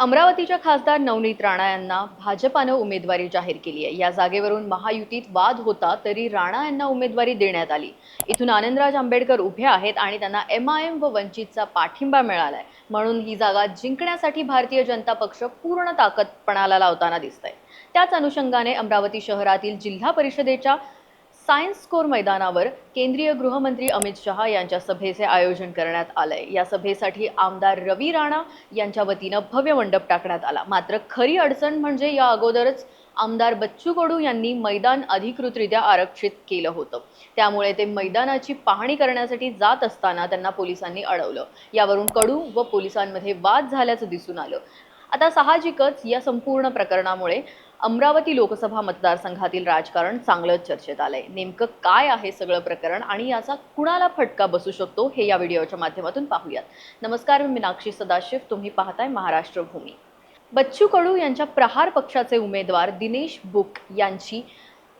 अमरावतीच्या खासदार नवनीत राणा यांना भाजपानं उमेदवारी जाहीर केली आहे. या जागेवरून महायुतीत वाद होता तरी राणा यांना उमेदवारी देण्यात आली. इथून आनंदराज आंबेडकर उभे आहेत आणि त्यांना एम आय एम व वंचितचा पाठिंबा मिळालाय. म्हणून ही जागा जिंकण्यासाठी भारतीय जनता पक्ष पूर्ण ताकदपणाला लावताना लावताना दिसतंय. त्याच अनुषंगाने अमरावती शहरातील जिल्हा परिषदेच्या सायन्स स्कोर मैदानावर केंद्रीय गृहमंत्री अमित शहा यांच्या सभेचे आयोजन करण्यात आलंय. या सभेसाठी आमदार रवी राणा यांच्या वतीनं भव्य मंडप टाकण्यात आला. मात्र खरी अडचण म्हणजे या अगोदरच आमदार बच्चू कडू यांनी मैदान अधिकृतरित्या आरक्षित केलं होतं. त्यामुळे ते मैदानाची पाहणी करण्यासाठी जात असताना त्यांना पोलिसांनी अडवलं. यावरून कडू व पोलिसांमध्ये वाद झाल्याचं दिसून आलं. आता साहजिकच या संपूर्ण प्रकरणामुळे अमरावती लोकसभा मतदारसंघातील राजकारण चांगलंच चर्चेत आलंय. नेमकं काय आहे सगळं प्रकरण आणि याचा कुणाला फटका बसू शकतो हे या व्हिडिओच्या माध्यमातून पाहूयात. नमस्कार मी मीनाक्षी सदाशिव. तुम्ही पाहताय महाराष्ट्र भूमी. बच्चू कडू यांच्या प्रहार पक्षाचे उमेदवार दिनेश बुक यांची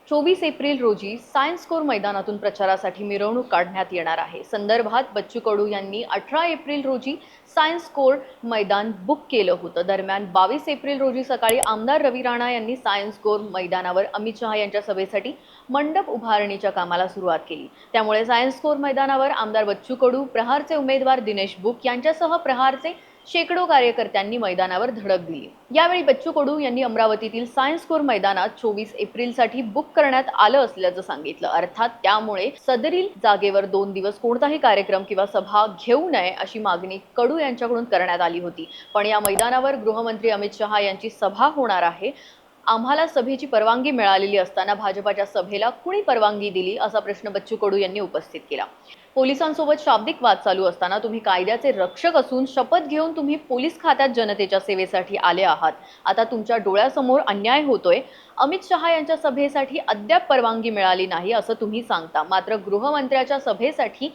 चोवीस एप्रिल रोजी सायन्स कोर मैदानातून प्रचारासाठी मिरवणूक काढण्यात येणार आहे. संदर्भात बच्चू कडू यांनी अठरा एप्रिल रोजी सायन्स कोर मैदान बुक केलं होतं. दरम्यान बावीस एप्रिल रोजी सकाळी आमदार रवी राणा यांनी सायन्स कोर मैदानावर अमित शहा यांच्या सभेसाठी मंडप उभारणीच्या कामाला सुरुवात केली. त्यामुळे सायन्स कोर मैदानावर आमदार बच्चू कडू प्रहारचे उमेदवार दिनेश बुक यांच्यासह प्रहारचे शेकडो कार्यकर्त्यांनी मैदानावर धडक दिली. यावेळी बच्चू कडू यांनी अमरावतीतील सायन्स कोर मैदानात चोवीस एप्रिलसाठी बुक करण्यात आलं असल्याचं सांगितलं. अर्थात त्यामुळे सदरील जागेवर दोन दिवस कोणताही कार्यक्रम किंवा सभा घेऊ नये अशी मागणी कडू यांच्याकडून करण्यात आली होती. पण या मैदानावर गृहमंत्री अमित शहा यांची सभा होणार आहे. आम्हाला सभेची परवानगी मिळालेली असताना भाजपाच्या सभेला कुणी परवानगी दिली असा प्रश्न बच्चू कडू यांनी उपस्थित केला. पोलिसांसोबत शाब्दिक वाद चालू असताना तुम्ही कायद्याचे रक्षक असून शपथ घेऊन तुम्ही पोलीस खात्यात जनतेच्या सेवेसाठी आले आहात. आता तुमच्या डोळ्यासमोर अन्याय होतोय. अमित शहा यांच्या सभेसाठी अद्याप परवानगी मिळाली नाही असं तुम्ही सांगता. मात्र गृहमंत्र्याच्या सभेसाठी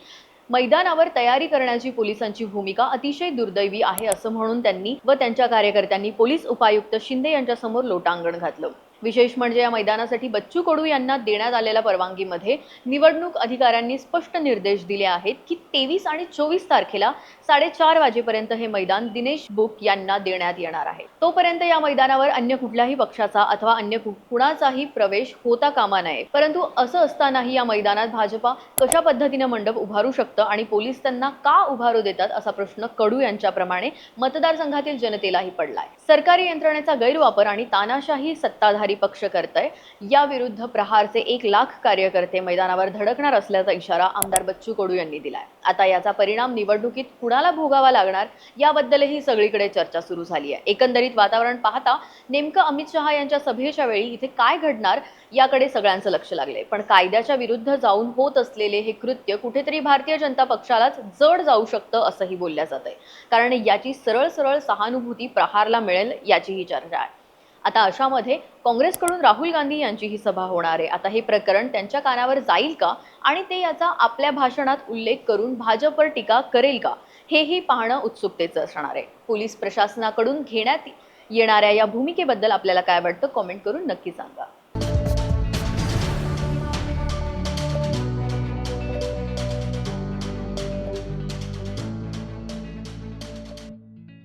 मैदानावर तयारी करण्याची पोलिसांची भूमिका अतिशय दुर्दैवी आहे असं म्हणून त्यांनी व त्यांच्या कार्यकर्त्यांनी पोलीस उपायुक्त शिंदे यांच्यासमोर लोटांगण घातलं. विशेष म्हणजे या मैदानासाठी बच्चू कडू यांना देण्यात आलेल्या परवानगीमध्ये निवडणूक अधिकाऱ्यांनी स्पष्ट निर्देश दिले आहेत की तेवीस आणि चोवीस तारखेला साडेचार वाजेपर्यंत हे मैदान दिनेश बुक यांना देण्यात येणार आहे. तोपर्यंत या मैदानावर अन्य कुठल्याही पक्षाचा अथवा अन्य कुणाचाही प्रवेश होता कामा नये. परंतु असं असतानाही या मैदानात भाजपा कशा पद्धतीनं मंडप उभारू शकतं आणि पोलीस त्यांना का उभारू देतात असा प्रश्न कडू यांच्याप्रमाणे मतदारसंघातील जनतेलाही पडलाय. सरकारी यंत्रणेचा गैरवापर आणि तानाशाही सत्ताधारी पक्ष करतय. याविरुद्ध प्रहारचे एक लाख कार्यकर्ते मैदानावर धडकणार असल्याचा इशारा आमदार बच्चू कडू यांनी दिलाय. आता याचा परिणाम निवडणुकीत कुणाला भोगावा लागणार याबद्दलही सगळीकडे चर्चा सुरू झाली आहे एकंदरीत वातावरण पाहता नेमकं अमित शहा यांच्या सभेच्या वेळी इथे काय घडणार याकडे सगळ्यांचं लक्ष लागलंय. पण कायद्याच्या विरुद्ध जाऊन होत असलेले हे कृत्य कुठेतरी भारतीय जनता पक्षालाच जड जाऊ शकतं असंही बोलल्या जात आहे कारण याची सरळ सरळ सहानुभूती प्रहारला मिळेल याचीही चर्चा आहे. आता अशामध्ये काँग्रेसकडून राहुल गांधी यांची ही सभा होणार आहे. आता हे प्रकरण त्यांच्या कानावर जाईल का? आणि ते याचा आपल्या भाषणात उल्लेख करून भाजपवर टीका करेल का? हेही पाहणं उत्सुकतेचं असणार आहे. पोलीस प्रशासनाकडून घेण्यात येणाऱ्या या भूमिकेबद्दल आपल्याला काय वाटतं? कॉमेंट करून नक्की सांगा.